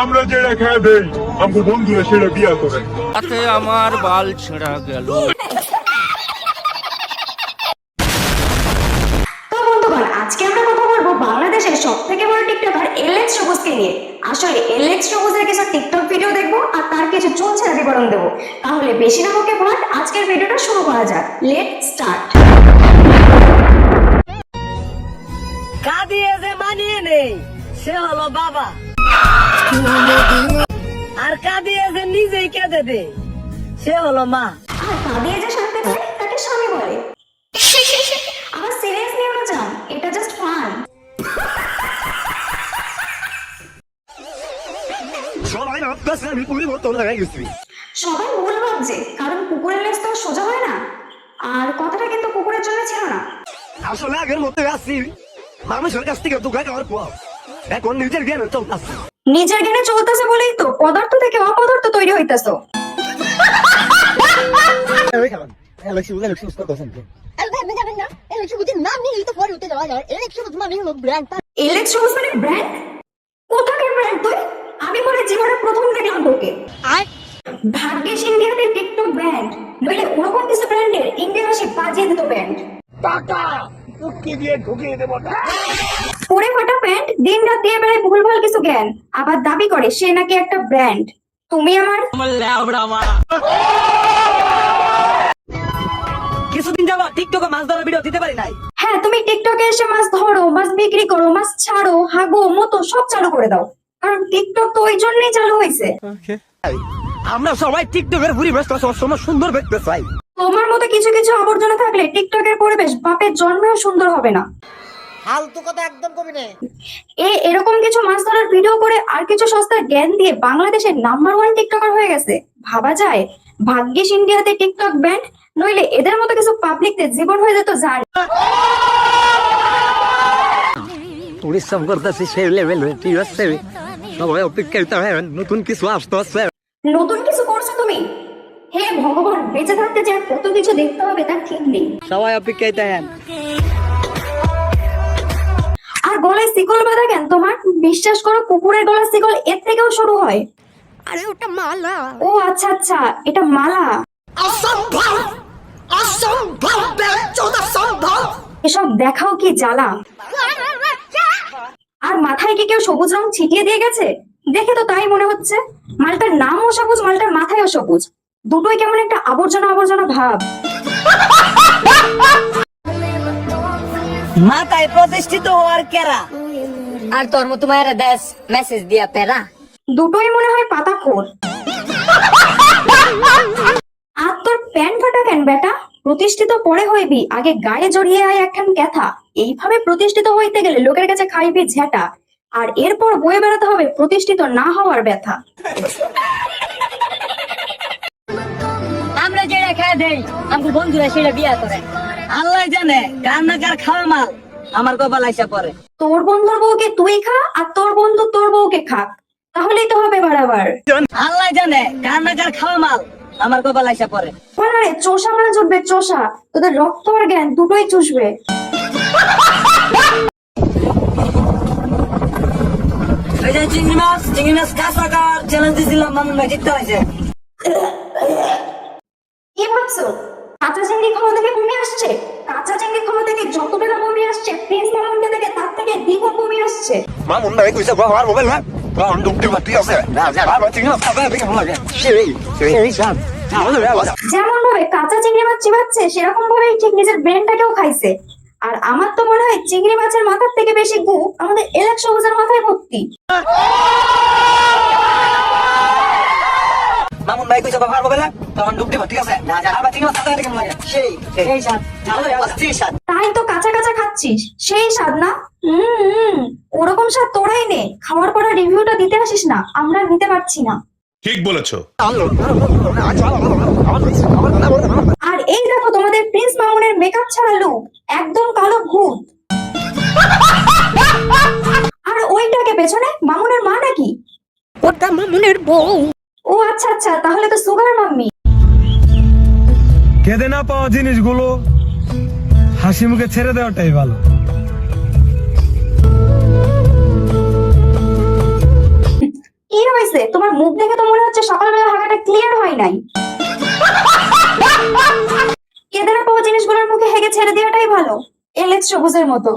আমরা যেটা খেয়ে দেই আমার বন্ধুরা সেটা বিয়া করে। তাতে আমার বাল ছেঁড়া গেল। আজকে আমরা কথা বলব বাংলাদেশের সব থেকে বড় টিকটকার এলএক্স সবুজকে নিয়ে। আসলে এলএক্স সবুজের কিছু টিকটক ভিডিও দেখব আর তার কিছু চলছে বিবরণ দেবো। তাহলে বেশি না বকে ভাট আজকের ভিডিওটা শুরু করা যাক। লেট স্টার্ট কাঁদিয়ে যে মানিয়ে নেই সে হলো বাবা। আর কাঁদিয়ে যে নিজেই কেঁদে দে সে হলো মা। আর কাঁদিয়ে যে শান্তি পায় তাকে স্বামী বলে। আবার সিরিয়াস নিও না যান এটা জাস্ট ফান সবাই ভাবতেছে আমি পরিবর্তন হয়ে গেছি সবাই ভুল ভাবছে কারণ কুকুরের লেজ তো সোজা হয় না। আর কথাটা কিন্তু কুকুরের জন্য ছিল না। আসলে আগের মতো আছি। মানুষের কাছ থেকে দুঃখা খাওয়ার পর এখন নিজের জ্ঞান চলতেছে নিজের জ্ঞানে চলতেছে বলেই তো পদার্থ থেকে অপদার্থ তৈরি হইতেছো মানে ব্র্যান্ড মানে ব্র্যান্ড কোথাকার ব্র্যান্ড তুই আমি মনে জীবনে প্রথম দেখলাম তোকে ভাগ্যেশ ইন্ডিয়াতে টিকটক ব্র্যান্ড নইলে ওরকম কিছু ব্র্যান্ডের ইন্ডিয়া আসে বাজিয়ে দিত ব্র্যান্ড পরে ফাটা প্যান্ট দিন রাত দিয়ে বেড়ায় ভুলভাল কিছু জ্ঞান আবার দাবি করে সে নাকি একটা ব্র্যান্ড তুমি আমার কিছুদিন যাব টিকটকে মাছ ধরার ভিডিও দিতে পারি নাই। হ্যাঁ তুমি টিকটকে এসে মাছ ধরো মাছ বিক্রি করো মাছ ছাড়ো হাগো মতো সব চালু করে দাও। কারণ টিকটক তো ওই জন্যই চালু হয়েছে। আমরা সবাই টিকটকের পরিবেশ সবসময় সুন্দর দেখতে চাই। তোমার মতো কিছু কিছু আবর্জনা থাকলে টিকটকের পরিবেশ বাপের জন্মেও সুন্দর হবে না। ফালতু কথা একদম কবি নে এ এরকম কিছু মাছ ধরার ভিডিও করে আর কিছু সস্তার জ্ঞান দিয়ে বাংলাদেশের নাম্বার ওয়ান টিকটকার হয়ে গেছে। ভাবা যায় ভাগ্যিস ইন্ডিয়াতে টিকটক ব্যান্ড নইলে এদের মতো কিছু পাবলিকদের জীবন হয়ে যেত জানি পরিশ্রম করতেছি সেই লেভেল ঠিক আছে। সবাই অপেক্ষায় নতুন কিছু আসতে আছে। নতুন কিছু করছ তুমি? হে ভগবান বেঁচে থাকতে যে কত কিছু দেখতে হবে তার ঠিক নেই। সবাই অপেক্ষায় থাকেন। গলায় শিকল বাঁধা কেন? তোমার বিশ্বাস করো কুকুরের গলার শিকল এর থেকেও শুরু হয়। আরে ওটা মালা। ও আচ্ছা আচ্ছা এটা মালা। অসম্ভব অসম্ভব বেচোদ অসম্ভব। এসব দেখাও কি জ্বালা? আর মাথায় কি কেউ সবুজ রং ছিটিয়ে দিয়ে গেছে? দেখে তো তাই মনে হচ্ছে। মালটার নামও সবুজ মালটার মাথায়ও সবুজ। দুটোই কেমন একটা আবর্জনা আবর্জনা ভাব। মাথায় প্রতিষ্ঠিত হওয়ার কেরা? আর তোর মতো মায়ের দেশ মেসেজ দিয়া পেরা? দুটোই মনে হয় পাতা খোর আর তোর প্যান্ট ফাটা কেন বেটা? প্রতিষ্ঠিত পরে হইবি আগে গায়ে জড়িয়ে আয় একখান ক্যাথা। এইভাবে প্রতিষ্ঠিত হইতে গেলে লোকের কাছে খাইবি ঝেঁটা। আর এরপর বয়ে বেড়াতে হবে প্রতিষ্ঠিত না হওয়ার ব্যথা। আমরা যেটা খেয়ে দেই আমার বন্ধুরা সেটা বিয়া করে। আল্লাহ জানে কার না কার খাওয়া মাল আমার কপাল আইসা পরে তোর বন্ধুর বউকে তুই খা আর তোর বন্ধু তোর বউকে খাক। তাহলেই তো হবে বাড়াবার। আল্লাহ জানে কার না কার খাওয়া মাল আমার কপাল আইসা পরে রে চোষা মারা জুটবে চোষা। তোদের রক্ত আর জ্ঞান দুটোই চুষবে। চিংড়ি মাছ চিংড়ি মাছ কাঁচা কার চ্যালেঞ্জ দিয়েছিলাম ভাই জিততে হয়েছে কি ভাবছ? কাঁচা চিংড়ি খাওয়া থেকে কমে আসছে। কাঁচা চিংড়ি খাওয়া থেকে যতটা কমে আসছে প্রিন্স মালামন্ডে থেকে তার থেকে দ্বিগুণ কমে আসছে। মামুন ভাই কইছে বাবার মোবাইল না কারণ ডুবতে পারতি আছে। না যা বাবা ঠিক না বাবা দেখে ভালো লাগে সেই সেই আমাদের বাবা যেমন ভাবে কাঁচা চিংড়ি মাছ চিবাচ্ছে সেরকম ভাবে ঠিক নিজের ব্রেনটাকেও খাইছে। আর আমার তো মনে হয় চিংড়ি মাছের মাথার থেকে বেশি গু আমাদের এলাক সবুজের মাথায় ভর্তি। না তখন আছে? সাথে লাগে? সেই সেই তাই তো কাঁচা কাঁচা খাচ্ছিস। সেই স্বাদ না? হুম ওরকম স্বাদ তোরাই নে। খাওয়ার পরে রিভিউটা দিতে আসিস না। আমরা নিতে পারছি না। ঠিক বলেছ। আর এই দেখো তোমাদের প্রিন্স মামুনের মেকআপ ছাড়া লুক একদম কালো ভূত। আর ওইটাকে পেছনে মামুনের মা নাকি? ওটা মামুনের বউ। ও আচ্ছা আচ্ছা তাহলে তো সুগার মাম্মি। কেঁদে না পাওয়া জিনিসগুলো হাসি মুখে ছেড়ে দেওয়াটাই ভালো। কি হয়েছে? তোমার মুখ দেখে তো মনে হচ্ছে সকালবেলা হাগাটা ক্লিয়ার হয় নাই। কেদারা পাওয়া জিনিসগুলোর মুখে হেগে ছেড়ে দেওয়াটাই ভালো এলেক্স সবুজের মতো।